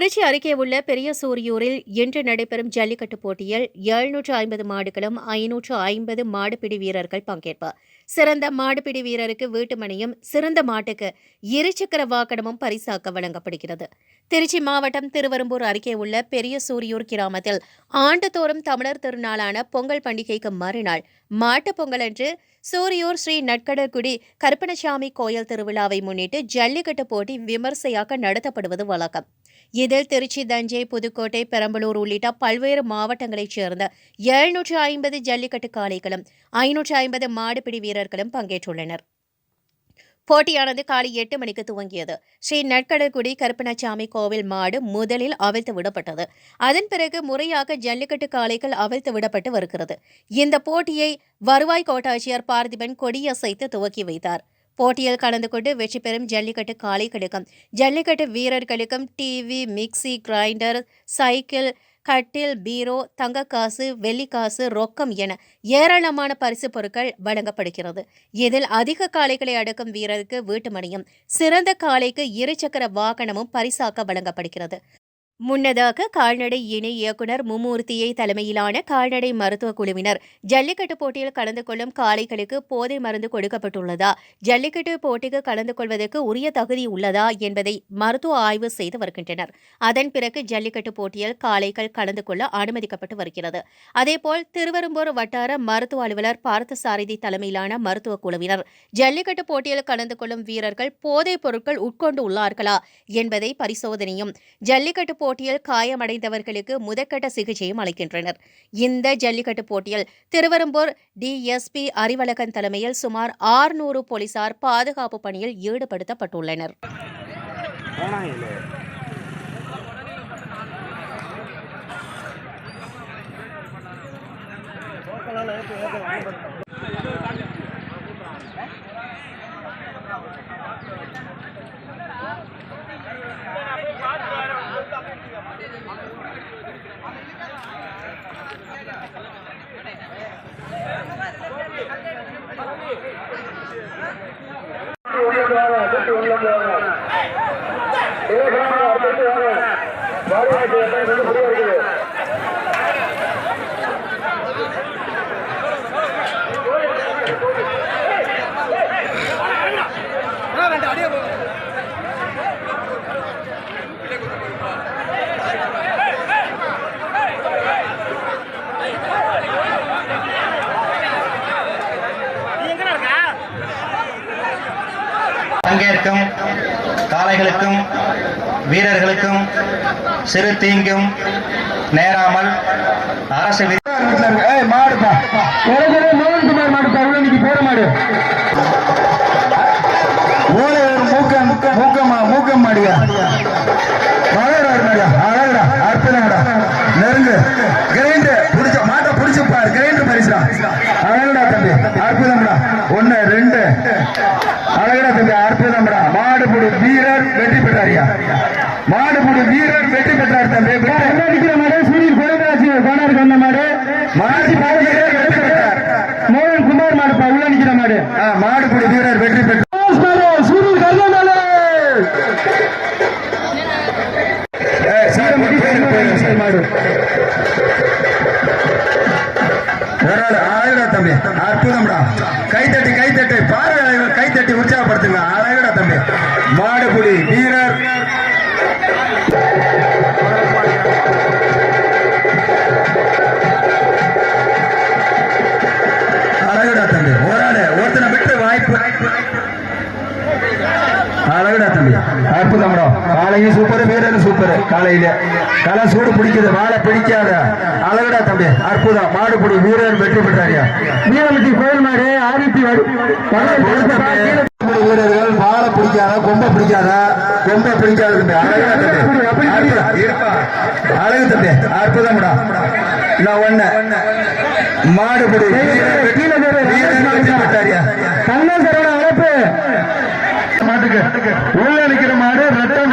திருச்சி அருகே உள்ள பெரிய சூரியூரில் இன்று நடைபெறும் ஜல்லிக்கட்டு போட்டியில் எழுநூற்று ஐம்பது மாடுகளும் ஐநூற்று ஐம்பது மாடுபிடி வீரர்கள் பங்கேற்பர் சிறந்த மாடுபிடி வீரருக்கு வீட்டுமணியும் சிறந்த மாட்டுக்கு இருசக்கர வாகனமும் பரிசாக்க வழங்கப்படுகிறது. திருச்சி மாவட்டம் திருவெரும்பூர் அருகே உள்ள பெரிய சூரியூர் கிராமத்தில் ஆண்டுதோறும் தமிழர் திருநாளான பொங்கல் பண்டிகைக்கு மறுநாள் மாட்டுப் பொங்கல் அன்று சூரியூர் ஸ்ரீ நட்கடற்குடி கருப்பணசாமி கோயில் திருவிழாவை முன்னிட்டு ஜல்லிக்கட்டு போட்டி விமர்சையாக நடத்தப்படுவது வழக்கம். இதில் திருச்சி தஞ்சை புதுக்கோட்டை பெரம்பலூர் உள்ளிட்ட பல்வேறு மாவட்டங்களைச் சேர்ந்த எழுநூற்று ஐம்பது ஜல்லிக்கட்டு காளைகளும் ஐநூற்று ஐம்பது மாடுபிடி வீரர் வீரர்களும் பங்கேற்றுள்ளனர். போட்டியானது காலை எட்டு மணிக்கு துவங்கியது. ஸ்ரீ நட்கடற்குடி கருப்பணசாமி கோவில் மாடு முதலில் அவிழ்த்து விடப்பட்டது. அதன் பிறகு முறையாக ஜல்லிக்கட்டு காளைகள் அவிழ்த்து விடப்பட்டு வருகிறது. இந்த போட்டியை வருவாய் கோட்டாட்சியர் பார்த்திபன் கொடியசைத்து துவக்கி வைத்தார். போட்டியில் கலந்து கொண்டு வெற்றி பெறும் ஜல்லிக்கட்டு காளைகளுக்கும் ஜல்லிக்கட்டு வீரர்களுக்கும் டிவி மிக்சி கிரைண்டர் சைக்கிள் கட்டில் பீரோ தங்கக்காசு வெள்ளிக்காசு ரொக்கம் என ஏராளமான பரிசு பொருட்கள் வழங்கப்படுகிறது. இதில் அதிக காளைகளை அடக்கும் வீரருக்கு வீட்டுமணியும் சிறந்த காளைக்கு இருசக்கர வாகனமும் பரிசாக்க வழங்கப்படுகிறது. முன்னதாக கால்நடை இணை இயக்குனர் மும்மூர்த்தியை தலைமையிலான கால்நடை மருத்துவ குழுவினர் ஜல்லிக்கட்டு போட்டியில் கலந்து கொள்ளும் காளைகளுக்கு போதை மருந்து கொடுக்கப்பட்டுள்ளதா? ஜல்லிக்கட்டு போட்டிக்கு கலந்து கொள்வதற்கு உரிய தகுதி உள்ளதா என்பதை மருத்துவ ஆய்வு செய்து வருகின்றனர். அதன் பிறகு ஜல்லிக்கட்டு போட்டியில் காளைகள் கலந்து கொள்ள அனுமதிக்கப்பட்டு வருகிறது. அதேபோல் திருவெரும்பூர் வட்டார மருத்துவ அலுவலர் பார்த்தசாரதி தலைமையிலான மருத்துவ குழுவினர் ஜல்லிக்கட்டு போட்டியில் கலந்து கொள்ளும் வீரர்கள் போதைப் பொருட்கள் உட்கொண்டு உள்ளார்களா என்பதை பரிசோதனையும் ஜல்லிக்கட்டு போட்டியில் காயமடைந்தவர்களுக்கு முதற்கட்ட சிகிச்சையும் அளிக்கின்றனர். இந்த ஜல்லிக்கட்டு போட்டியில் திருவெரும்பூர் டிஎஸ்பி அறிவழகன் தலைமையில் சுமார் ஆறுநூறு போலீசார் பாதுகாப்பு பணியில் ஈடுபடுத்தப்பட்டுள்ளனர். உள்ள போவாங்க அடுத்து வாங்க. பாடி வாய்ப்பு முடியாது? பங்கேற்கும் காளைகளுக்கும் வீரர்களுக்கும் சிறு தீங்கும் நேராமல் அரசு விதி ஏய் மாடுப்பா. உலகமே மோகன்குமார் மாடுப்பா. உள்ள இன்னைக்கு போற மாடு. ஓலை ஒரு மூக்கம் மூக்கமா மூக்கம் மாடியா? மழைடா மாடியா அழகுடா அற்புதங்கடா. நெருங்கு. கிரைண்டு புடிச்ச மாட்டை புடிச்சு கிரைண்டு பரிசுடா. அழகுடா தம்பி. அற்புதம்டா ஒண்ணு ரெண்டு. அழகுடா தம்பி அற்புதம்டா மாடுபுடி வீரர் வெற்றி பெற்றாரியா? மாடுபுடி வீரர் வெற்றி பெற்றார் தம்பி. நிக்கிற மாடு? சூரியன் குழந்தைராசி கோனார் வந்த மாடு. மாசி மாடு வீரர் வெற்றி பெற்றார். மோகன் குமார் மாடு உள்ள நிக்கிற மாடு. மாடுபுடி வீரர் வெற்றி பெற்றார். சூரியன் கருணாமலை மாடு பார்வையாளர்கள் உற்சாகப்படுத்துங்க. அழகடா தம்பி. மாடுபுடி வீரர் சூப்பர் வீரரும் சூப்பர். காலையில. களை சூடு பிடிக்குது வாழை பிடிக்காத. அழகுடா தம்பி அற்புதம். மாடுபிடி வீரர் வெற்றி பெற்றாரியா வீரமட்டி கோயில் மாடு ஆதித்தி வீரர்கள் வாழை பிடிக்காத கொம்பை பிடிக்காத. கொம்பை பிடிக்காத தம்பி அற்புதம். அழகு தம்பி அற்புதம்டா. நான் ஒண்ணு. மாடுபிடி வீரர் வெற்றி பெற்றாரியா கண்ணன் அழைப்பு. மாட்டுக்கு. உள்ள நிக்கிற மாடு ரெட்டமலை